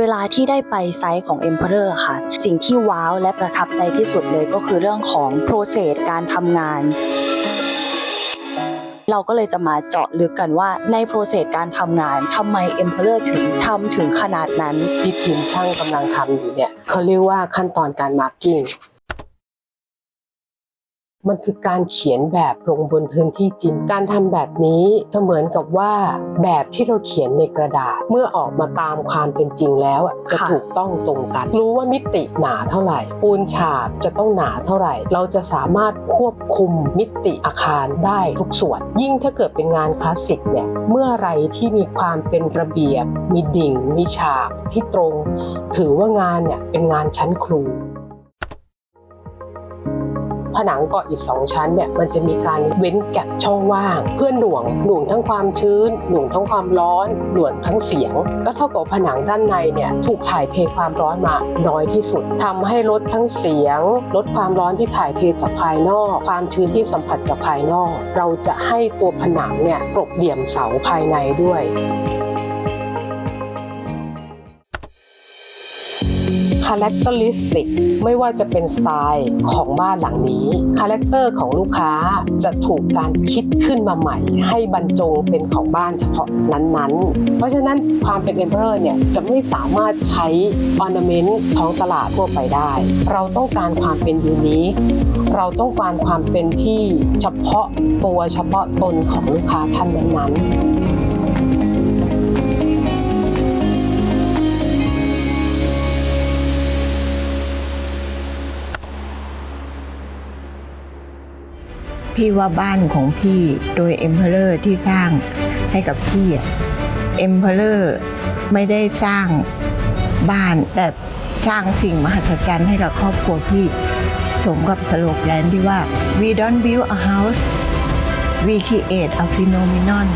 เวลาที่ได้ไปไซต์ของ Emperor ค่ะ สิ่งที่ว้าวและประทับใจที่สุดเลยก็คือเรื่องของโปรเซสการทำงานเราก็เลยจะมาเจาะลึกกันว่าในโปรเซสการทำงานทำไม Emperor ถึงทำถึงขนาดนั้นที่ทีมช่างกำลังทำอยู่เนี่ยเขาเรียกว่าขั้นตอนการมาร์กิ้ง มันคือการเขียนแบบลงบนพื้นที่จริง การทำแบบนี้เสมือนกับว่าแบบที่เราเขียนในกระดาษ เมื่อออกมาตามความเป็นจริงแล้วอะจะค่ะถูกต้องตรงกัน รู้ว่ามิติหนาเท่าไหร่ ปูนฉาบจะต้องหนาเท่าไหร่ เราจะสามารถควบคุมมิติอาคารได้ทุกส่วน ยิ่งถ้าเกิดเป็นงานคลาสสิกเนี่ย เมื่อไรที่มีความเป็นระเบียบ มีดิ่ง มีฉากที่ตรง ถือว่างานเนี่ยเป็นงานชั้นครูผ นังเกาะอีกสองชั้นเนี่ยมันจะมีการเว้นแก็บช่องว่าง เพื่อหน่วงหน่วงทั้งความชื้น หน่วงทั้งความร้อนหน่วงทั้งเสียง ก็เท่ากับผนังด้านในเนี่ยถูกถ่ายเทความร้อนมาน้อยที่สุดทำให้ลดทั้งเสียง ลดความร้อนที่ถ่ายเทจากภายนอก ความชื้นที่สัมผัสจากภายนอก เราจะให้ตัวผนังเนี่ยกลบเหลี่ยมเสาภายในด้วย คาแรคเตอริสติกไม่ว่าจะเป็นสไตล์ของบ้านหลังนี้คาแรคเตอร์ของลูกค้าจะถูกการคิดขึ้นมาใหม่ ให้บรรจงเป็นของบ้านเฉพาะนั้นๆ เพราะฉะนั้นความเป็น Emperor เนี่ยจะไม่สามารถใช้ ornament ท้องตลาดทั่วไปได้ เราต้องการความเป็นยูนิคเราต้องการความเป็นที่เฉพาะตัวเฉพาะตนของลูกค้าท่านนั้นๆ พี่ว่าบ้านของพี่โดยเอ็มเพลเลอร์ที่สร้างให้กับพี่อะ Emperor ไม่ได้สร้างบ้านแต่สร้างสิ่งมหัศจรรย์ให้กับครอบครัวพี่สมกับสโลแกนที่ว่า we don't build a house we create a phenomenon